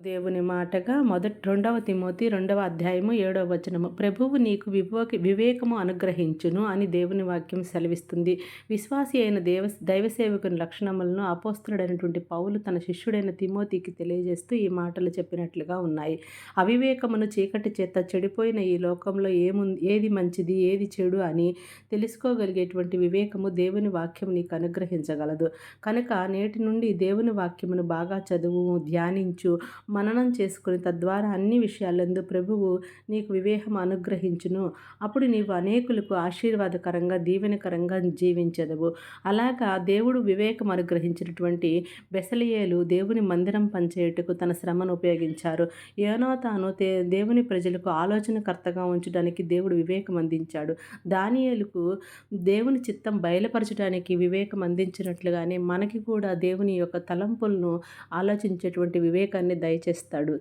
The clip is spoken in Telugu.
దేవుని మాటగా మొదటి రెండవ తిమోతి రెండవ అధ్యాయము ఏడవ వచనము. ప్రభువు నీకు వివేక వివేకము అనుగ్రహించును అని దేవుని వాక్యం సెలవిస్తుంది. విశ్వాసి అయిన దేవ దైవ సేవకుని లక్షణములను అపోస్తుడైనటువంటి పౌలు తన శిష్యుడైన తిమోతికి తెలియజేస్తూ ఈ మాటలు చెప్పినట్లుగా ఉన్నాయి. అవివేకమును చీకటి చేత చెడిపోయిన ఈ లోకంలో ఏముంది ఏది మంచిది ఏది చెడు అని తెలుసుకోగలిగేటువంటి వివేకము దేవుని వాక్యం నీకు అనుగ్రహించగలదు. కనుక నేటి నుండి దేవుని వాక్యమును బాగా చదువు ధ్యానించు మననం చేసుకుని తద్వారా అన్ని విషయాలందు ప్రభువు నీకు వివేహం అనుగ్రహించును. అప్పుడు నీవు అనేకులకు ఆశీర్వాదకరంగా దీవెనకరంగా జీవించదవు. అలాగా దేవుడు వివేకం అనుగ్రహించినటువంటి బెసలియేలు దేవుని మందిరం పనిచేయుటకు తన శ్రమను ఉపయోగించారు. ఏనో తాను దేవుని ప్రజలకు ఆలోచనకర్తగా ఉంచడానికి దేవుడు వివేకం అందించాడు. దానియేలకు దేవుని చిత్తం బయలుపరచడానికి వివేకం అందించినట్లుగానే మనకి కూడా దేవుని యొక్క తలంపులను ఆలోచించేటువంటి వివేకాన్ని దయచేస్తాడు